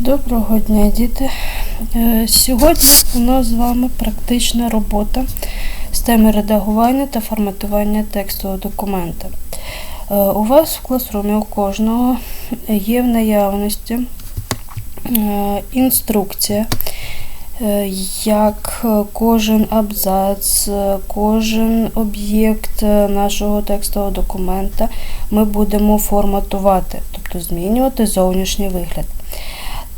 Доброго дня, діти. Е, Сьогодні у нас з вами практична робота з теми редагування та форматування текстового документа. Е, У вас в класрумі у кожного є в наявності е, інструкція, як кожен абзац, кожен об'єкт нашого текстового документа ми будемо форматувати, тобто змінювати зовнішній вигляд.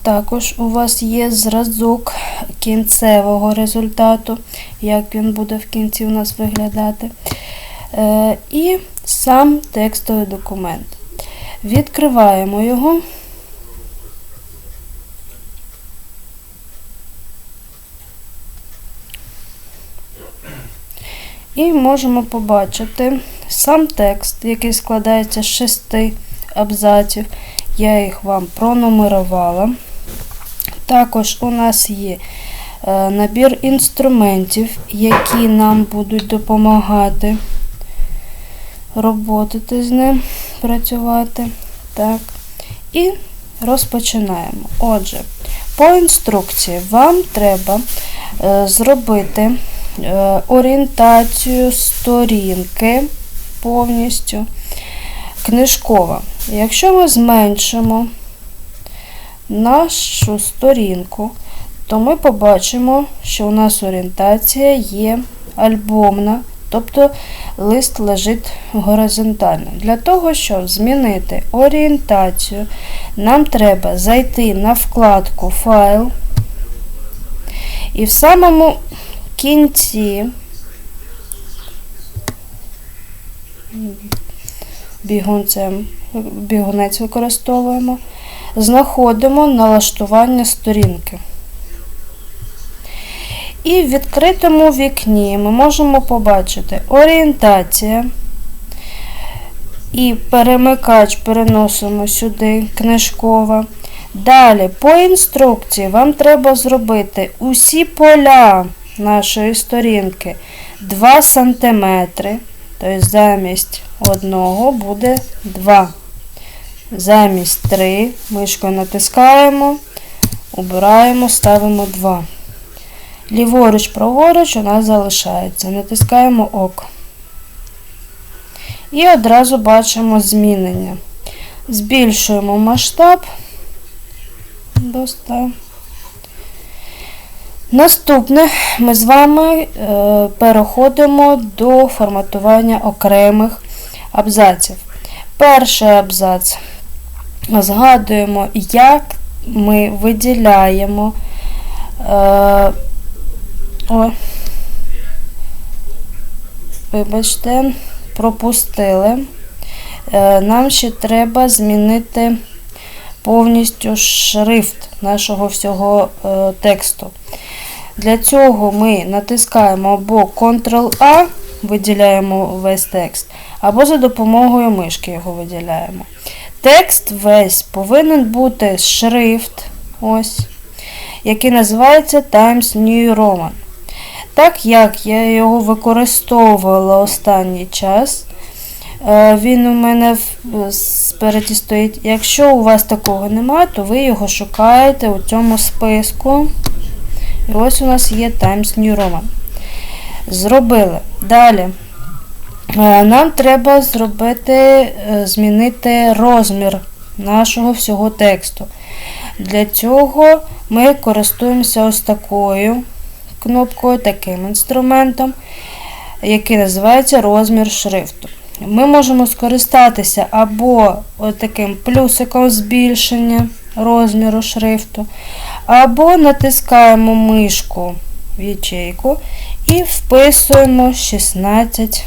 Також у вас є зразок кінцевого результату, як він буде в кінці у нас виглядати. Е, і сам текстовий документ. Відкриваємо його. І можемо побачити сам текст, який складається з шести абзаців. Я їх вам пронумерувала. Також у нас є е, набір інструментів, які нам будуть допомагати роботити з ним, працювати. Так. І розпочинаємо. Отже, по інструкції вам треба е, зробити е, орієнтацію сторінки повністю книжкова. Якщо ми зменшимо нашу сторінку, то ми побачимо, що у нас орієнтація є альбомна, тобто лист лежить горизонтально. Для того, щоб змінити орієнтацію, нам треба зайти на вкладку Файл і в самому кінці бігунцем, бігунець використовуємо, знаходимо налаштування сторінки. І в відкритому вікні ми можемо побачити орієнтація. І перемикач переносимо сюди книжкова. Далі, по інструкції, вам треба зробити усі поля нашої сторінки 2 см. Тобто замість одного буде 2. Замість 3 мишкою натискаємо, убираємо, ставимо 2. Ліворуч, праворуч у нас залишається. Натискаємо ОК. І одразу бачимо змінення. Збільшуємо масштаб до 100. Наступне ми з вами е, переходимо до форматування окремих абзаців. Перший абзац. Згадуємо, як ми виділяємо. Е, о, вибачте, пропустили. Е, нам ще треба змінити повністю шрифт нашого всього е, тексту. Для цього ми натискаємо або Ctrl-A, виділяємо весь текст, або за допомогою мишки його виділяємо. Текст весь повинен бути шрифт, ось, який називається Times New Roman. Так як я його використовувала останній час, е, він у мене спереді стоїть. Якщо у вас такого немає, то ви його шукаєте у цьому списку. І ось у нас є Times New Roman. Зробили. Далі. Е, Нам треба зробити, е, змінити розмір нашого всього тексту. Для цього ми користуємося ось такою кнопкою, таким інструментом, який називається розмір шрифту. Ми можемо скористатися або таким плюсиком збільшення розміру шрифту, або натискаємо мишку в ячейку і вписуємо 16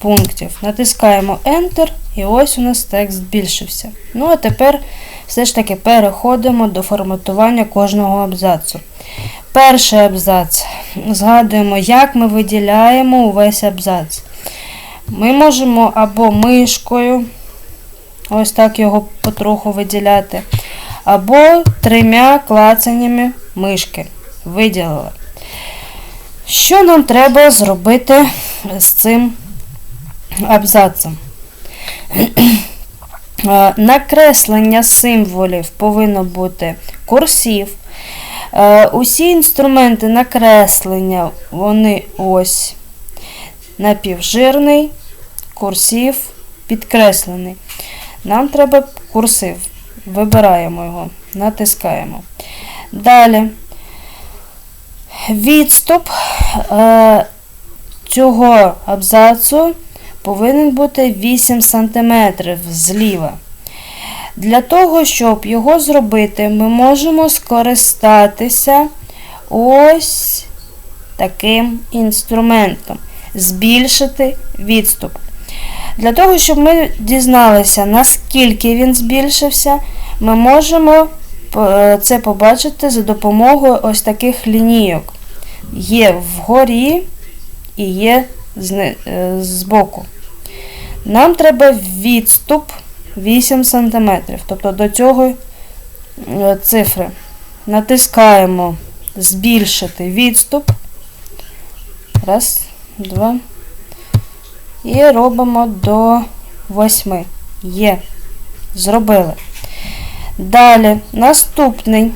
пунктів. Натискаємо Enter, і ось у нас текст збільшився. Ну, а тепер все ж таки переходимо до форматування кожного абзацу. Перший абзац. Згадуємо, як ми виділяємо увесь абзац. Ми можемо або мишкою, ось так його потроху виділяти, або трьома клацаннями мишки. Виділили. Що нам треба зробити з цим абзацем? Е, Накреслення символів повинно бути курсів. Е, Усі інструменти накреслення, вони ось напівжирний, курсив, підкреслений. Нам треба курсив. Вибираємо його, натискаємо. Далі. Відступ е, цього абзацу повинен бути 8 см зліва. Для того, щоб його зробити, ми можемо скористатися ось таким інструментом. Збільшити відступ. Для того, щоб ми дізналися, наскільки він збільшився, ми можемо е, це побачити за допомогою ось таких лінійок. Є вгорі і є е, збоку. Нам треба відступ 8 см, тобто до цього е, цифри. Натискаємо збільшити відступ. Раз, два. І робимо до 8. Є. Зробили. Далі, наступний.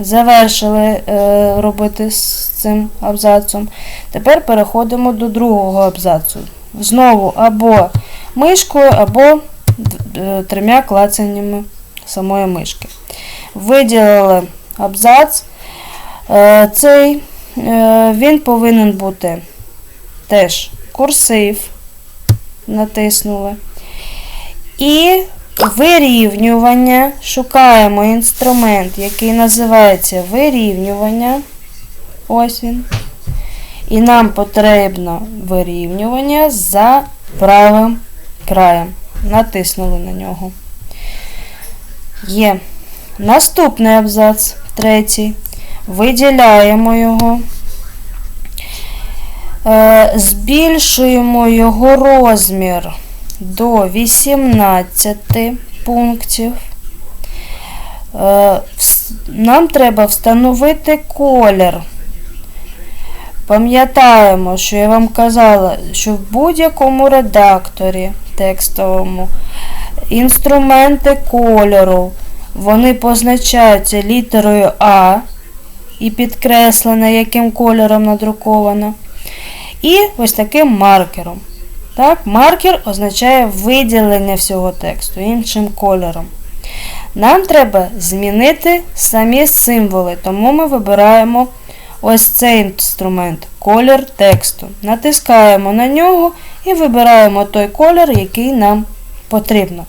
Завершили е, робити з цим абзацом. Тепер переходимо до другого абзацу. Знову або мишкою, або е, трьома клацаннями самої мишки. Виділили абзац. Е, цей е, він повинен бути теж курсив. Натиснули. І вирівнювання. Шукаємо інструмент, який називається вирівнювання. Ось він. І нам потрібно вирівнювання за правим краєм. Натиснули на нього. Є. Наступний абзац, третій. Виділяємо його. Е, Збільшуємо його розмір до 18 пунктів. Е, Нам треба встановити колір. Пам'ятаємо, що я вам казала, що в будь-якому редакторі текстовому інструменти кольору вони позначаються літерою А і підкреслено, яким кольором надруковано. І ось таким маркером. Так, Маркер означає виділення всього тексту іншим кольором. Нам треба змінити самі символи, тому ми вибираємо ось цей інструмент колір тексту. Натискаємо на нього і вибираємо той колір, який нам потрібно.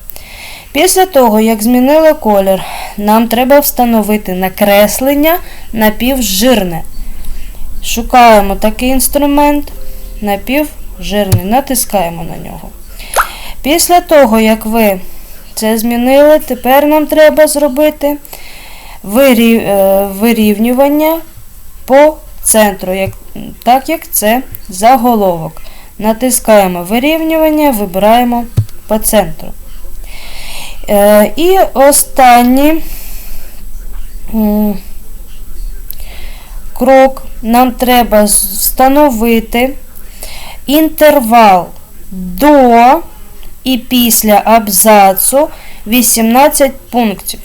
Після того, як змінили колір, нам треба встановити накреслення напівжирне. Шукаємо такий інструмент напівжирний, натискаємо на нього. Після того, як ви це змінили, тепер нам треба зробити е, вирівнювання по центру, як, так як це заголовок. Натискаємо вирівнювання, вибираємо по центру. Е, і останній крок нам треба встановити інтервал до і після абзацу 18 пунктів.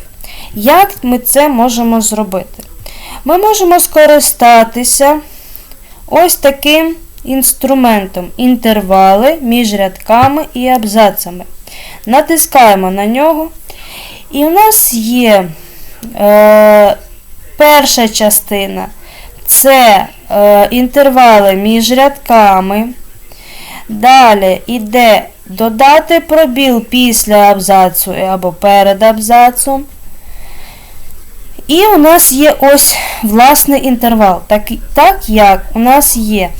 Як ми це можемо зробити? Ми можемо скористатися ось таким інструментом інтервали між рядками і абзацами. Натискаємо на нього. І у нас є е, перша частина це е, інтервали між рядками. Далі йде додати пробіл після абзацу або перед абзацом. І у нас є ось власний інтервал. Так, так як у нас є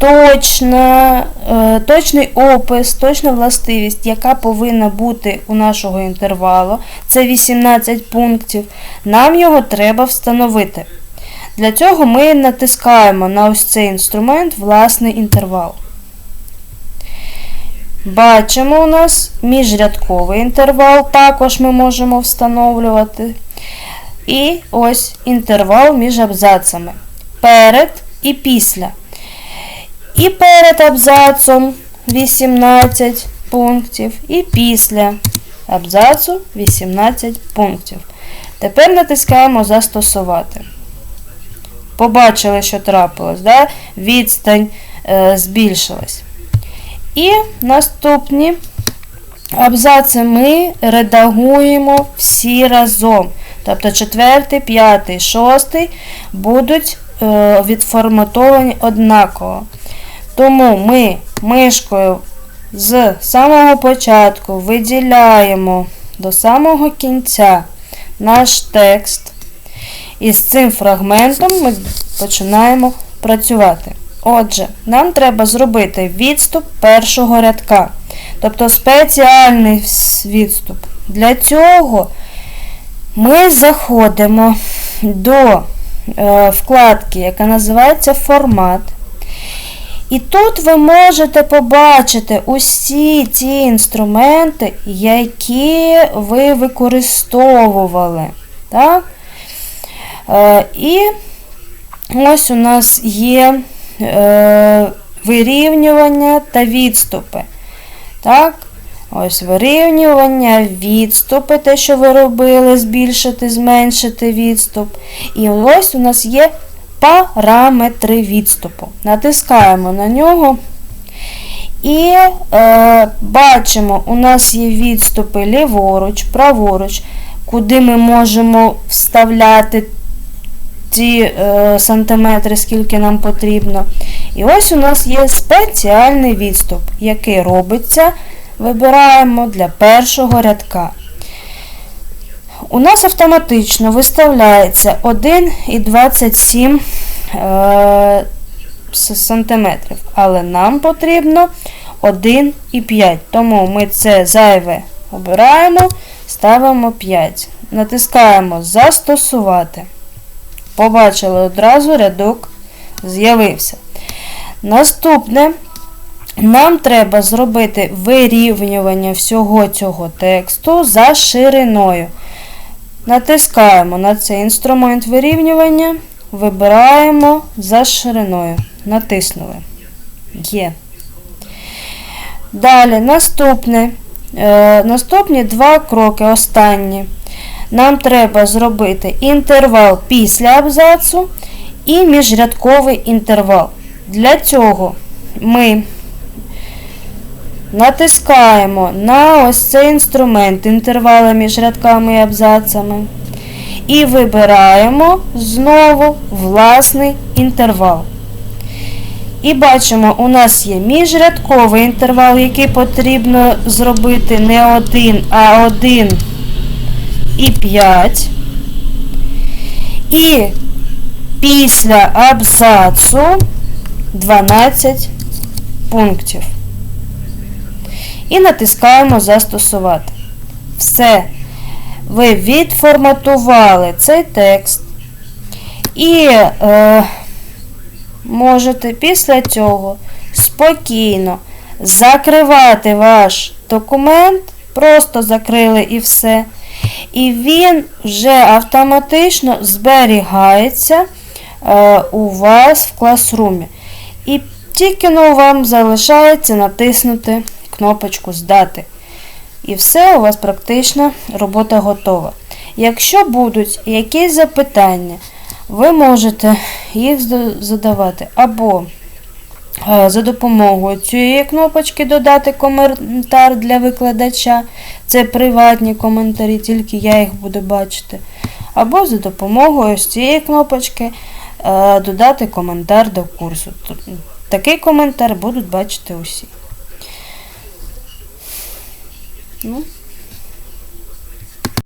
точна, е, точний опис, точна властивість, яка повинна бути у нашого інтервалу, це 18 пунктів, нам його треба встановити. Для цього ми натискаємо на ось цей інструмент власний інтервал. Бачимо у нас міжрядковий інтервал, також ми можемо встановлювати. І ось інтервал між абзацами. Перед і після. І перед абзацом 18 пунктів, і після абзацу 18 пунктів. Тепер натискаємо Застосувати. Побачили, що трапилось, да? відстань е, збільшилась. І наступні абзаци ми редагуємо всі разом. Тобто четвертий, п'ятий, шостий будуть е, відформатовані однаково. Тому ми мишкою з самого початку виділяємо до самого кінця наш текст. І з цим фрагментом ми починаємо працювати. Отже, нам треба зробити відступ першого рядка, тобто спеціальний відступ. Для цього ми заходимо до е, вкладки, яка називається Формат. І тут ви можете побачити усі ті інструменти, які ви використовували. Так? Е, і ось у нас є е, вирівнювання та відступи. Так? Ось вирівнювання, відступи, те, що ви робили, збільшити, зменшити відступ. І ось у нас є параметри відступу. Натискаємо на нього. І е, бачимо, у нас є відступи ліворуч, праворуч, куди ми можемо вставляти ті е, сантиметри, скільки нам потрібно. І ось у нас є спеціальний відступ, який робиться, вибираємо для першого рядка. У нас автоматично виставляється 1,27 е, сантиметрів, але нам потрібно 1,5. Тому ми це зайве обираємо, ставимо 5. Натискаємо Застосувати. Побачили одразу рядок з'явився. Наступне, нам треба зробити вирівнювання всього цього тексту за шириною. Натискаємо на цей інструмент вирівнювання, вибираємо за шириною. Натиснули. Є. Далі, наступне, е, наступні два кроки, останні. Нам треба зробити інтервал після абзацу і міжрядковий інтервал. Для цього ми натискаємо на ось цей інструмент інтервали між рядками і абзацами. І вибираємо знову власний інтервал. І бачимо, у нас є міжрядковий інтервал, який потрібно зробити не один, а один і 5. І після абзацу 12 пунктів. І натискаємо Застосувати. Все. Ви відформатували цей текст. І е, можете після цього спокійно закривати ваш документ. Просто закрили і все. І він вже автоматично зберігається е, у вас в класрумі. І тільки ну, вам залишається натиснути кнопочку Здати. І все, у вас практично робота готова. Якщо будуть якісь запитання, ви можете їх задавати або е, за допомогою цієї кнопочки додати коментар для викладача. Це приватні коментарі, тільки я їх буду бачити. Або за допомогою цієї кнопочки е, додати коментар до курсу. Такий коментар будуть бачити усі. Ну,